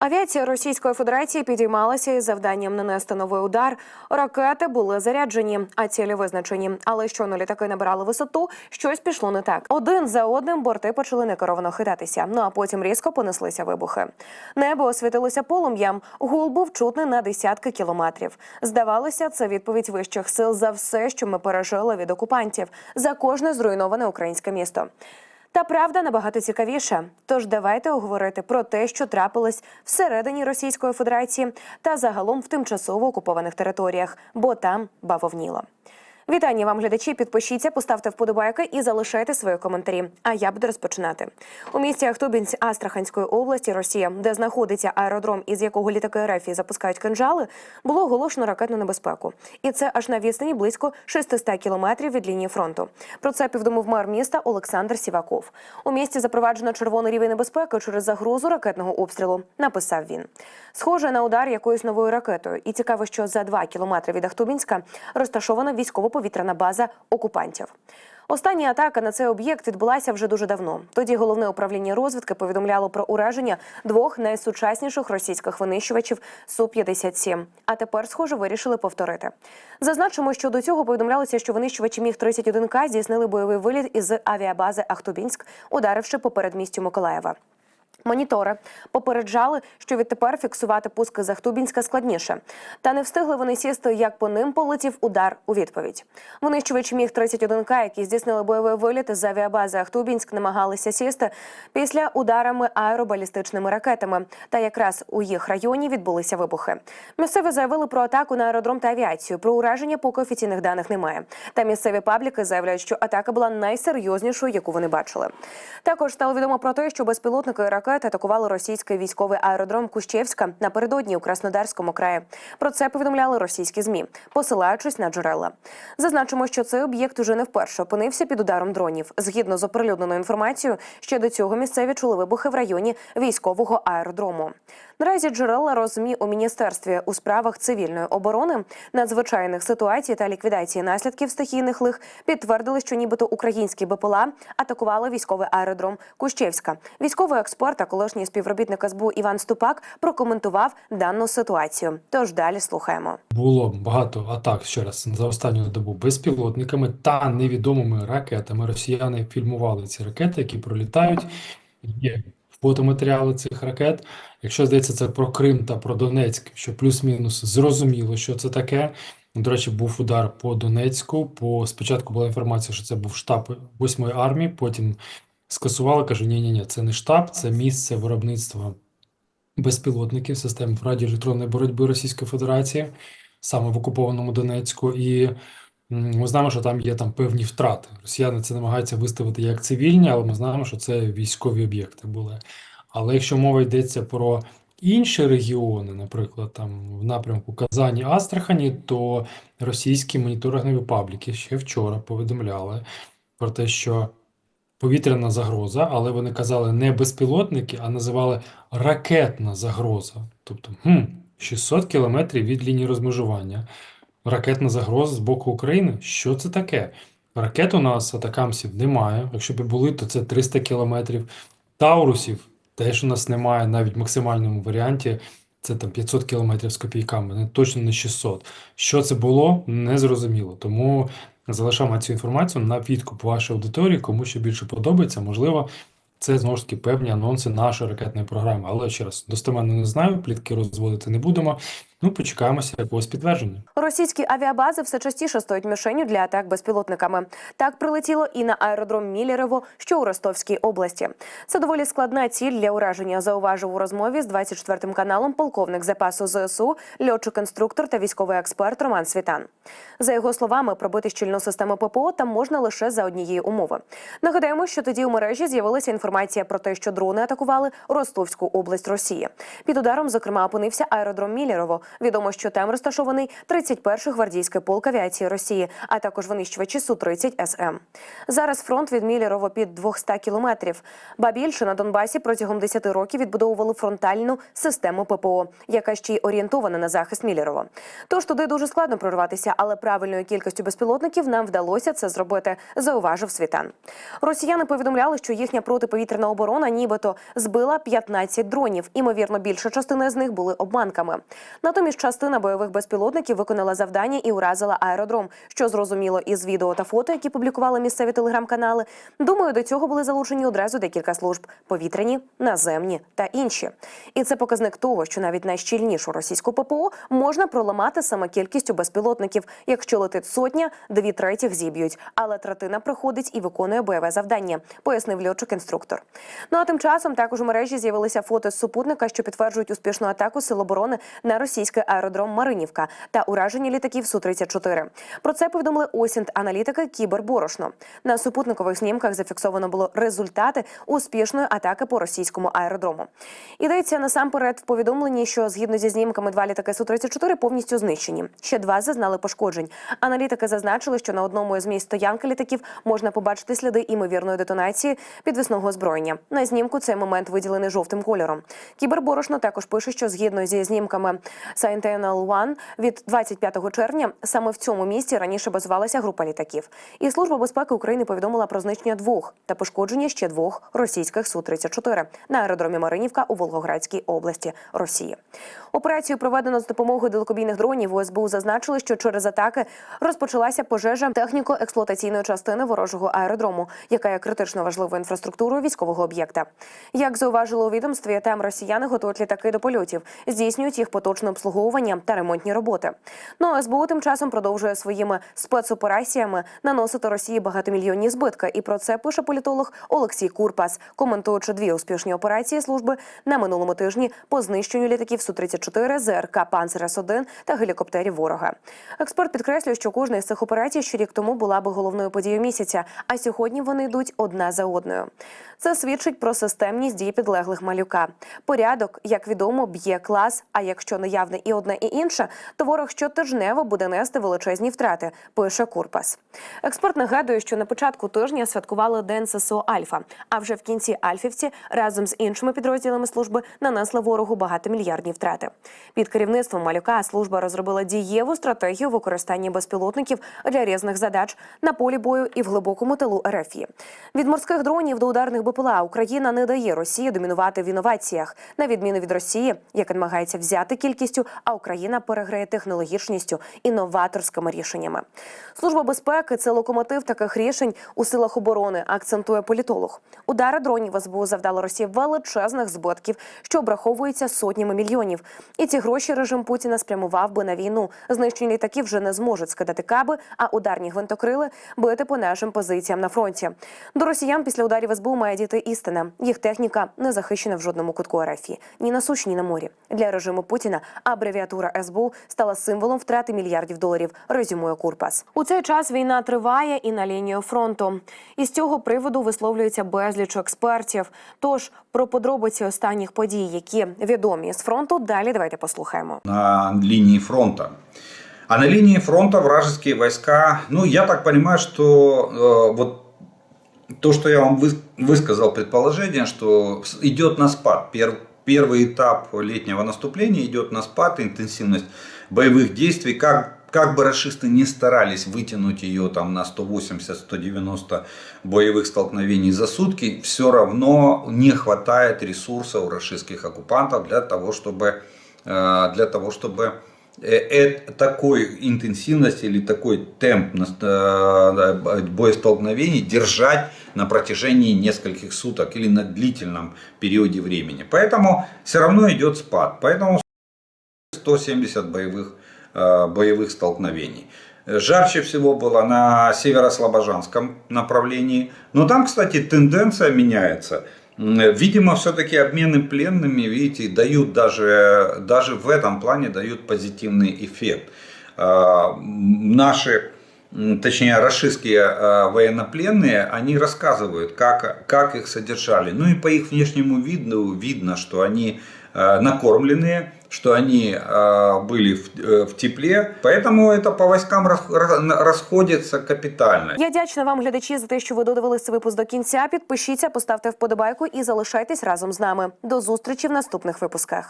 Авіація Російської Федерації підіймалася із завданням нанести новий удар. Ракети були заряджені, а цілі визначені. Але щойно літаки набирали висоту, щось пішло не так. Один за одним борти почали некеровано хитатися. Ну а потім різко понеслися вибухи. Небо освітилося полум'ям. Гул був чутний на десятки кілометрів. Здавалося, це відповідь вищих сил за все, що ми пережили від окупантів, за кожне зруйноване українське місто. Та правда набагато цікавіша. Тож давайте оговорити про те, що трапилось всередині Російської Федерації та загалом в тимчасово окупованих територіях, бо там бавовніло. Вітання вам, глядачі. Підпишіться, поставте вподобайки і залишайте свої коментарі. А я буду розпочинати у місті Ахтубінськ Астраханської області, Росія, де знаходиться аеродром, із якого літаки РФ запускають кинжали, було оголошено ракетну небезпеку, і це аж на відстані близько 600 кілометрів від лінії фронту. Про це повідомив мер міста Олександр Сіваков. У місті запроваджено червоний рівень небезпеки через загрозу ракетного обстрілу. Написав він. Схоже на удар якоюсь новою ракетою, і цікаво, що за два кілометри від Ахтубінська розташована військово-повітряна база окупантів. Остання атака на цей об'єкт відбулася вже дуже давно. Тоді головне управління розвідки повідомляло про ураження двох найсучасніших російських винищувачів Су-57. А тепер, схоже, вирішили повторити. Зазначимо, що до цього повідомлялося, що винищувачі міг 31 к здійснили бойовий виліт із авіабази Ахтубінськ, ударивши по передмістю Миколаєва. Монітори попереджали, що відтепер фіксувати пуски з Ахтубінська складніше. Та не встигли вони сісти, як по ним полетів удар у відповідь. Винищувач міг 31 к які здійснили бойовий виліт з авіабази Ахтубінськ, намагалися сісти після ударами аеробалістичними ракетами. Та якраз у їх районі відбулися вибухи. Місцеві заявили про атаку на аеродром та авіацію. Про ураження поки офіційних даних немає. Та місцеві пабліки заявляють, що атака була найсерйознішою, яку вони бачили. Також стало відомо про те, що безпілотники і ракети атакували російський військовий аеродром Кущевська напередодні у Краснодарському краї. Про це повідомляли російські змі, посилаючись на джерела. Зазначимо, що цей об'єкт уже не вперше опинився під ударом дронів. Згідно з оприлюдненою інформацією, ще до цього місцеві чули вибухи в районі військового аеродрому. Наразі джерела розмі у міністерстві у справах цивільної оборони, надзвичайних ситуацій та ліквідації наслідків стихійних лих підтвердили, що нібито українські БПЛА атакували військовий аеродром Кущевська. Військовий експерт та колишній співробітник СБУ Іван Ступак прокоментував дану ситуацію. Тож далі слухаємо. Було багато атак ще раз за останню добу безпілотниками та невідомими ракетами. Росіяни фільмували ці ракети, які пролітають. Є фотоматеріали цих ракет. Якщо здається, це про Крим та про Донецьк, що плюс-мінус зрозуміло, що це таке. До речі, був удар по Донецьку. По спочатку була інформація, що це був штаб 8-ї армії. Потім скасували, каже, ні, ні, ні, це не штаб, це місце виробництва безпілотників систем радіоелектронної боротьби Російської Федерації саме в окупованому Донецьку, і ми знаємо, що там є там певні втрати. Росіяни це намагаються виставити як цивільні, але ми знаємо, що це військові об'єкти були. Але якщо мова йдеться про інші регіони, наприклад, там в напрямку Казані, Астрахані, то російські моніторингові пабліки ще вчора повідомляли про те, що повітряна загроза, але вони казали не безпілотники, а називали ракетна загроза. Тобто, хм, 600 кілометрів від лінії розмежування. Ракетна загроза з боку України. Що це таке? Ракет у нас атакамсів немає. Якщо б були, то це 300 кілометрів. Таурусів теж у нас немає, навіть в максимальному варіанті. Це там 500 кілометрів з копійками, не точно не 600. Що це було, не зрозуміло. Тому залишаємо цю інформацію на відкуп вашої аудиторії, кому що більше подобається. Можливо, це знову ж таки певні анонси нашої ракетної програми. Але ще раз, достеменно не знаю, плітки розводити не будемо. Ну, почекаємося якогось підтвердження. Російські авіабази все частіше стають мішенню для атак безпілотниками. Так прилетіло і на аеродром Мілєрево, що у Ростовській області. Це доволі складна ціль для ураження. Зауважив у розмові з 24 каналом полковник запасу ЗСУ, льотчик-інструктор та військовий експерт Роман Світан. За його словами, пробити щільну систему ППО там можна лише за однієї умови. Нагадаємо, що тоді у мережі з'явилася інформація про те, що дрони атакували Ростовську область Росії. Під ударом, зокрема, опинився аеродром Мілєрово, Відомо, що там розташований 31-й гвардійський полк авіації Росії, а також винищувачі Су-30 СМ. Зараз фронт від Мілєрово під 200 кілометрів. Ба більше на Донбасі протягом 10 років відбудовували фронтальну систему ППО, яка ще й орієнтована на захист Мілєрова. Тож туди дуже складно прорватися, але правильною кількістю безпілотників нам вдалося це зробити, зауважив Світан. Росіяни повідомляли, що їхня протиповітряна оборона нібито збила 15 дронів. Імовірно, більша частина з них були обманками. Натомість частина бойових безпілотників виконала завдання і уразила аеродром, що зрозуміло із відео та фото, які публікували місцеві телеграм-канали. Думаю, до цього були залучені одразу декілька служб: повітряні, наземні та інші. І це показник того, що навіть найщільнішу російську ППО можна проламати саме кількістю безпілотників. Якщо летить сотня, дві третіх зіб'ють, але третина приходить і виконує бойове завдання, пояснив льотчик-інструктор. Ну а тим часом також у мережі з'явилися фото з супутника, що підтверджують успішну атаку сил оборони на російський аеродром Маринівка та ураження літаків су 34 Про це повідомили осінт аналітики Кіберборошно. На супутникових знімках зафіксовано було результати успішної атаки по російському аеродрому. Йдеться насамперед в повідомленні, що згідно зі знімками два літаки су 34 повністю знищені. Ще два зазнали пошкоджень. Аналітики зазначили, що на одному із місць стоянки літаків можна побачити сліди імовірної детонації підвісного озброєння. На знімку цей момент виділений жовтим кольором. Кіберборошно також пише, що згідно зі знімками Sentinel One від 25 червня саме в цьому місці раніше базувалася група літаків. І служба безпеки України повідомила про знищення двох та пошкодження ще двох російських су 34 на аеродромі Маринівка у Волгоградській області Росії. Операцію проведено з допомогою далекобійних дронів. У СБУ зазначили, що через атаки розпочалася пожежа техніко-експлуатаційної частини ворожого аеродрому, яка є критично важливою інфраструктурою військового об'єкта. Як зауважили у відомстві, там росіяни готують літаки до польотів, здійснюють їх поточне обслуговування та ремонтні роботи. Ну а СБУ тим часом продовжує своїми спецопераціями наносити Росії багатомільйонні збитки. І про це пише політолог Олексій Курпас, коментуючи дві успішні операції служби на минулому тижні по знищенню літаків су 34 ЗРК Панцер С-1 та гелікоптерів ворога. Експерт підкреслює, що кожна із цих операцій ще рік тому була би головною подією місяця, а сьогодні вони йдуть одна за одною. Це свідчить про системність дій підлеглих малюка. Порядок, як відомо, б'є клас. А якщо наявне і одне, і інше, то ворог щотижнево буде нести величезні втрати. Пише Курпас. Експерт нагадує, що на початку тижня святкували День ССО Альфа. А вже в кінці Альфівці разом з іншими підрозділами служби нанесли ворогу багатомільярдні втрати. Під керівництвом малюка служба розробила дієву стратегію використання безпілотників для різних задач на полі бою і в глибокому тилу РФ. Від морських дронів до ударних БПЛА Україна не дає Росії домінувати в інноваціях, на відміну від Росії, яка намагається взяти кількістю, а Україна переграє технологічністю і новаторськими рішеннями. Служба безпеки це локомотив таких рішень у силах оборони, акцентує політолог. Удари дронів СБУ завдало Росії величезних збитків, що обраховуються сотнями мільйонів. І ці гроші режим Путіна спрямував би на війну. Знищені літаки вже не зможуть скидати каби, а ударні гвинтокрили бити по нашим позиціям на фронті. До росіян після ударів СБУ має діти істина. Їх техніка не захищена в жодному кутку РФ. ні на суші, ні на морі. Для режиму Путіна абревіатура СБУ стала символом втрати мільярдів доларів. Резюмує Курпас. У цей час війна триває і на лінію фронту. І з цього приводу висловлюється безліч експертів. Тож про подробиці останніх подій, які відомі з фронту, далі давайте послухаємо. на линии фронта. А на линии фронта вражеские войска, ну, я так понимаю, что э, вот то, что я вам выс- высказал предположение, что с- идет на спад. Пер- первый этап летнего наступления идет на спад, интенсивность боевых действий. Как, как бы расисты не старались вытянуть ее там на 180-190 боевых столкновений за сутки, все равно не хватает ресурсов у расистских оккупантов для того, чтобы, э, для того, чтобы э, э, такой интенсивности или такой темп э, боестолкновений держать на протяжении нескольких суток или на длительном периоде времени. Поэтому все равно идет спад. Поэтому 170 боевых, э, боевых столкновений. Жарче всего было на северо-слобожанском направлении. Но там, кстати, тенденция меняется. М, Видимо, все-таки обмены пленными, видите, дают даже, даже в этом плане дают позитивный эффект. А, Наши, точнее, рашистские а, военнопленные, они рассказывают, как, как их содержали. Ну и по их внешнему виду видно, что они э, накормленные, что они э, были в, э, в тепле, поэтому это по войскам рас- ра- расходится капитально. Я дячна вам, глядачі, за те, що ви додивились цей випуск до кінця. Підпишіться, поставте вподобайку і залишайтесь разом з нами. До зустрічі в наступних випусках.